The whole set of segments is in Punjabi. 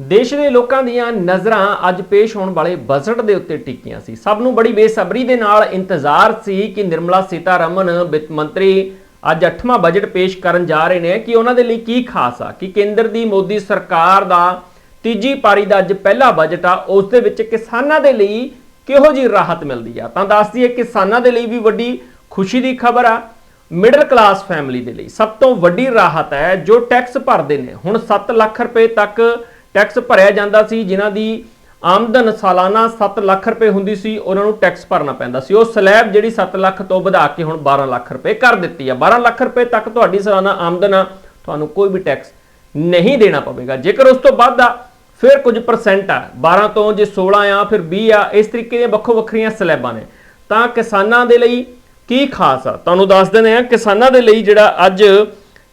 ਦੇਸ਼ ਦੇ ਲੋਕਾਂ ਦੀਆਂ ਨਜ਼ਰਾਂ ਅੱਜ ਪੇਸ਼ ਹੋਣ ਵਾਲੇ ਬਜਟ ਦੇ ਉੱਤੇ ਟਿੱਕੀਆਂ ਸੀ। ਸਭ ਨੂੰ ਬੜੀ ਬੇਸਬਰੀ ਦੇ ਨਾਲ ਇੰਤਜ਼ਾਰ ਸੀ ਕਿ ਨਿਰਮਲਾ ਸੀਤਾਰਮਨ ਵਿੱਤ ਮੰਤਰੀ ਅੱਜ 8ਵਾਂ ਬਜਟ ਪੇਸ਼ ਕਰਨ ਜਾ ਰਹੇ ਨੇ। ਕਿ ਉਹਨਾਂ ਦੇ ਲਈ ਕੀ ਖਾਸ ਆ? ਕਿ ਕੇਂਦਰ ਦੀ ਮੋਦੀ ਸਰਕਾਰ ਦਾ ਤੀਜੀ ਪਾਰੀ ਦਾ ਅੱਜ ਪਹਿਲਾ ਬਜਟ ਆ, ਉਸ ਦੇ ਵਿੱਚ ਕਿਸਾਨਾਂ ਦੇ ਲਈ ਕਿਹੋ ਜੀ ਰਾਹਤ ਮਿਲਦੀ ਆ? ਤਾਂ ਦੱਸ ਦਈਏ, ਕਿਸਾਨਾਂ ਦੇ ਲਈ ਵੀ ਵੱਡੀ ਖੁਸ਼ੀ ਦੀ ਖਬਰ ਆ ਮਿਡਲ ਕਲਾਸ ਫੈਮਿਲੀ ਦੇ ਲਈ। ਸਭ ਤੋਂ ਵੱਡੀ ਰਾਹਤ ਹੈ ਜੋ ਟੈਕਸ ਭਰਦੇ ਨੇ। ਹੁਣ 7 ਲੱਖ ਰੁਪਏ ਤੱਕ ਟੈਕਸ ਭਰਿਆ ਜਾਂਦਾ ਸੀ, ਜਿਨ੍ਹਾਂ ਦੀ ਆਮਦਨ ਸਾਲਾਨਾ 7 ਲੱਖ ਰੁਪਏ ਹੁੰਦੀ ਸੀ, ਉਹਨਾਂ ਨੂੰ ਟੈਕਸ ਭਰਨਾ ਪੈਂਦਾ ਸੀ। ਉਹ ਸਲੈਬ ਜਿਹੜੀ 7 ਲੱਖ ਤੋਂ ਵਧਾ ਕੇ ਹੁਣ 12 ਲੱਖ ਰੁਪਏ ਕਰ ਦਿੱਤੀ ਆ। 12 ਲੱਖ ਰੁਪਏ ਤੱਕ ਤੁਹਾਡੀ ਸਾਲਾਨਾ ਆਮਦਨ ਆ, ਤੁਹਾਨੂੰ ਕੋਈ ਵੀ ਟੈਕਸ ਨਹੀਂ ਦੇਣਾ ਪਵੇਗਾ। ਜੇਕਰ ਉਸ ਤੋਂ ਵੱਧ ਆ, ਫਿਰ ਕੁਝ ਪਰਸੈਂਟ ਆ। 12 ਤੋਂ ਜੇ 16 ਆ, ਫਿਰ 20 ਆ। ਇਸ ਤਰੀਕੇ ਦੀਆਂ ਵੱਖੋ ਵੱਖਰੀਆਂ ਸਲੈਬਾਂ ਨੇ। ਤਾਂ ਕਿਸਾਨਾਂ ਦੇ ਲਈ ਕੀ ਖਾਸ ਆ? ਤੁਹਾਨੂੰ ਦੱਸ ਦਿੰਦੇ ਆ, ਕਿਸਾਨਾਂ ਦੇ ਲਈ ਜਿਹੜਾ ਅੱਜ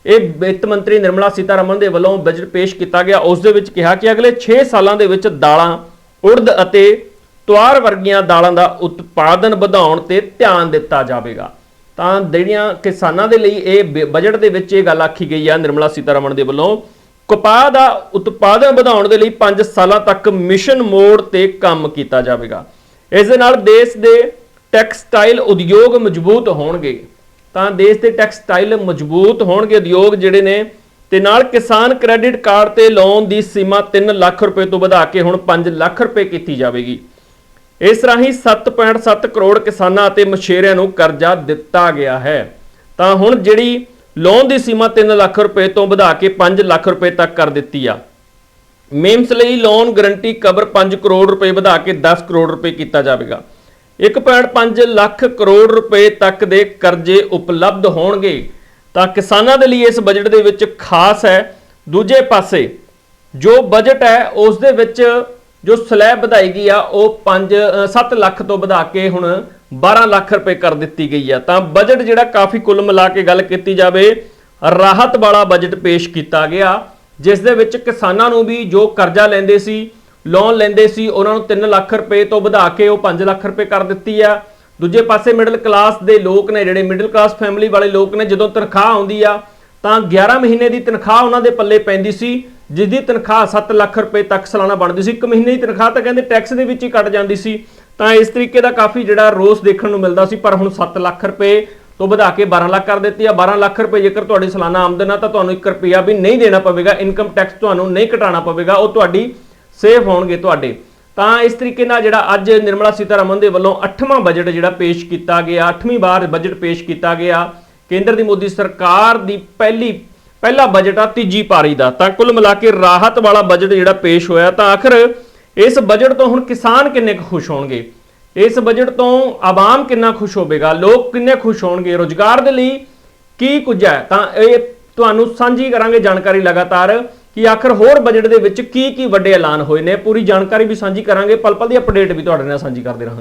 ਇਹ ਵਿੱਤ ਮੰਤਰੀ ਨਿਰਮਲਾ ਸੀਤਾਰਮਨ ਦੇ ਵੱਲੋਂ ਬਜਟ ਪੇਸ਼ ਕੀਤਾ ਗਿਆ। ਉਸ ਦੇ ਵਿੱਚ ਕਿਹਾ ਕਿ ਅਗਲੇ 6 ਸਾਲਾਂ ਦੇ ਵਿੱਚ ਦਾਲਾਂ ਉੜਦ ਅਤੇ ਤਵਾਰ ਵਰਗੀਆਂ ਦਾਲਾਂ ਦਾ ਉਤਪਾਦਨ ਵਧਾਉਣ ਤੇ ਧਿਆਨ ਦਿੱਤਾ ਜਾਵੇਗਾ। ਤਾਂ ਜਿਹੜੀਆਂ ਕਿਸਾਨਾਂ ਦੇ ਲਈ ਇਹ ਬਜਟ ਦੇ ਵਿੱਚ ਇਹ ਗੱਲ ਆਖੀ ਗਈ ਆ ਨਿਰਮਲਾ ਸੀਤਾਰਮਨ ਦੇ ਵੱਲੋਂ, ਕਪਾਹ ਦਾ ਉਤਪਾਦਨ ਵਧਾਉਣ ਦੇ ਲਈ 5 ਸਾਲਾਂ ਤੱਕ ਮਿਸ਼ਨ ਮੋੜ ਤੇ ਕੰਮ ਕੀਤਾ ਜਾਵੇਗਾ। ਇਸ ਦੇ ਨਾਲ ਦੇਸ਼ ਦੇ ਟੈਕਸਟਾਈਲ ਉਦਯੋਗ ਮਜ਼ਬੂਤ ਹੋਣਗੇ। ਤਾਂ ਦੇਸ਼ ਦੇ ਟੈਕਸਟਾਈਲ ਮਜ਼ਬੂਤ ਹੋਣਗੇ ਉਦਯੋਗ ਜਿਹੜੇ ਨੇ, ਤੇ ਨਾਲ ਕਿਸਾਨ ਕ੍ਰੈਡਿਟ ਕਾਰਡ ਤੇ ਲੋਨ ਦੀ ਸੀਮਾ 3 ਲੱਖ ਰੁਪਏ ਤੋਂ ਵਧਾ ਕੇ ਹੁਣ 5 ਲੱਖ ਰੁਪਏ ਕੀਤੀ ਜਾਵੇਗੀ। ਇਸ ਰਾਹੀਂ 7.7 ਕਰੋੜ ਕਿਸਾਨਾਂ ਅਤੇ ਮਛੇਰਿਆਂ ਨੂੰ ਕਰਜ਼ਾ ਦਿੱਤਾ ਗਿਆ ਹੈ। ਤਾਂ ਹੁਣ ਜਿਹੜੀ ਲੋਨ ਦੀ ਸੀਮਾ 3 ਲੱਖ ਰੁਪਏ ਤੋਂ ਵਧਾ ਕੇ 5 ਲੱਖ ਰੁਪਏ ਤੱਕ ਕਰ ਦਿੱਤੀ ਆ। ਮੇਮਸ ਲਈ ਲੋਨ ਗਰੰਟੀ ਕਵਰ 5 ਕਰੋੜ ਰੁਪਏ ਵਧਾ ਕੇ 10 ਕਰੋੜ ਰੁਪਏ ਕੀਤਾ ਜਾਵੇਗਾ। 1.5 ਲੱਖ ਕਰੋੜ ਰੁਪਏ ਤੱਕ ਦੇ ਕਰਜ਼ੇ ਉਪਲਬਧ ਹੋਣਗੇ। ਤਾਂ ਕਿਸਾਨਾਂ ਦੇ ਲਈ ਇਸ ਬਜਟ ਦੇ ਵਿੱਚ ਖਾਸ ਹੈ। ਦੂਜੇ ਪਾਸੇ, ਜੋ ਬਜਟ ਹੈ, ਉਸ ਦੇ ਵਿੱਚ ਜੋ ਸਲੈਬ ਵਧਾਈ ਗਈ ਆ, ਉਹ 5 7 ਲੱਖ ਤੋਂ ਵਧਾ ਕੇ ਹੁਣ 12 ਲੱਖ ਰੁਪਏ ਕਰ ਦਿੱਤੀ ਗਈ ਆ। ਤਾਂ ਬਜਟ ਜਿਹੜਾ ਕਾਫੀ ਕੁੱਲ ਮਿਲਾ ਕੇ ਗੱਲ ਕੀਤੀ ਜਾਵੇ, ਰਾਹਤ ਵਾਲਾ ਬਜਟ ਪੇਸ਼ ਕੀਤਾ ਗਿਆ, ਜਿਸ ਦੇ ਵਿੱਚ ਕਿਸਾਨਾਂ ਨੂੰ ਵੀ ਜੋ ਕਰਜ਼ਾ ਲੈਂਦੇ ਸੀ ਲੋਨ ਲੈਂਦੇ ਸੀ, ਉਹਨਾਂ ਨੂੰ 3 ਲੱਖ ਰੁਪਏ ਤੋਂ ਵਧਾ ਕੇ ਉਹ 5 ਲੱਖ ਰੁਪਏ ਕਰ ਦਿੱਤੀ ਆ। ਦੂਜੇ ਪਾਸੇ ਮਿਡਲ ਕਲਾਸ ਦੇ ਲੋਕ ਨੇ, ਜਿਹੜੇ ਮਿਡਲ ਕਲਾਸ ਫੈਮਿਲੀ ਵਾਲੇ ਲੋਕ ਨੇ, ਜਦੋਂ ਤਨਖਾਹ ਆਉਂਦੀ ਆ, ਤਾਂ 11 ਮਹੀਨੇ ਦੀ ਤਨਖਾਹ ਉਹਨਾਂ ਦੇ ਪੱਲੇ ਪੈਂਦੀ ਸੀ ਜਿਸ ਦੀ ਤਨਖਾਹ 7 ਲੱਖ ਰੁਪਏ ਤੱਕ ਸਾਲਾਨਾ ਬਣਦੀ ਸੀ। ਇੱਕ ਮਹੀਨੇ ਦੀ ਤਨਖਾਹ ਤਾਂ ਕਹਿੰਦੇ ਟੈਕਸ ਦੇ ਵਿੱਚ ਹੀ ਕੱਟ ਜਾਂਦੀ ਸੀ, ਤਾਂ ਇਸ ਤਰੀਕੇ ਦਾ ਕਾਫੀ ਜਿਹੜਾ ਰੋਸ ਦੇਖਣ ਨੂੰ ਮਿਲਦਾ ਸੀ, ਪਰ ਹੁਣ 7 ਲੱਖ ਰੁਪਏ ਤੋਂ ਵਧਾ ਕੇ 12 ਲੱਖ ਕਰ ਦਿੱਤੀ ਆ। 12 ਲੱਖ ਰੁਪਏ ਜੇਕਰ ਤੁਹਾਡੀ ਸਾਲਾਨਾ ਆਮਦਨ ਆ, ਤਾਂ ਤੁਹਾਨੂੰ 1 ਰੁਪਿਆ ਵੀ ਨਹੀਂ ਦੇਣਾ ਪਵੇਗਾ ਇਨਕਮ ਟੈਕਸ ਤੁਹਾਨੂੰ ਨਹੀਂ ਘਟਾਉਣਾ ਪਵੇਗਾ, ਉਹ ਤੁਹਾਡੀ ਸੇਫ ਹੋਣਗੇ ਤੁਹਾਡੇ। ਤਾਂ ਇਸ ਤਰੀਕੇ ਨਾਲ ਜਿਹੜਾ ਅੱਜ ਨਿਰਮਲਾ ਸੀਤਾਰਮਨ ਦੇ ਵੱਲੋਂ 8ਵਾਂ ਬਜਟ ਜਿਹੜਾ ਪੇਸ਼ ਕੀਤਾ ਗਿਆ 8ਵੀਂ ਵਾਰ ਬਜਟ ਪੇਸ਼ ਕੀਤਾ ਗਿਆ, ਕੇਂਦਰ ਦੀ ਮੋਦੀ ਸਰਕਾਰ ਦੀ ਪਹਿਲੀ, ਪਹਿਲਾ ਬਜਟ ਆ ਤੀਜੀ ਪਾਰੀ ਦਾ। ਤਾਂ ਕੁੱਲ ਮਿਲਾ ਕੇ ਰਾਹਤ ਵਾਲਾ ਬਜਟ ਜਿਹੜਾ ਪੇਸ਼ ਹੋਇਆ, ਤਾਂ ਆਖਰ ਇਸ ਬਜਟ ਤੋਂ ਹੁਣ ਕਿਸਾਨ ਕਿੰਨੇ ਕੁ ਖੁਸ਼ ਹੋਣਗੇ? ਇਸ ਬਜਟ ਤੋਂ ਆਵਾਮ ਕਿੰਨਾ ਖੁਸ਼ ਹੋਵੇਗਾ? ਲੋਕ ਕਿੰਨੇ ਖੁਸ਼ ਹੋਣਗੇ? ਰੋਜ਼ਗਾਰ ਦੇ ਲਈ ਕੀ ਕੁਝ ਹੈ? ਤਾਂ ਇਹ ਤੁਹਾਨੂੰ ਸਾਂਝੀ ਕਰਾਂਗੇ ਜਾਣਕਾਰੀ ਲਗਾਤਾਰ। ਕਿ ਆਖਰ ਹੋਰ ਬਜਟ ਦੇ ਵਿੱਚ ਕੀ ਕੀ ਵੱਡੇ ਐਲਾਨ ਹੋਏ ਨੇ? ਪੂਰੀ ਜਾਣਕਾਰੀ ਵੀ ਸਾਂਝੀ ਕਰਾਂਗੇ। ਪਲ ਪਲ ਦੀ ਅਪਡੇਟ ਵੀ ਤੁਹਾਡੇ ਨਾਲ ਸਾਂਝੀ ਕਰਦੇ ਰਹਾਂਗੇ।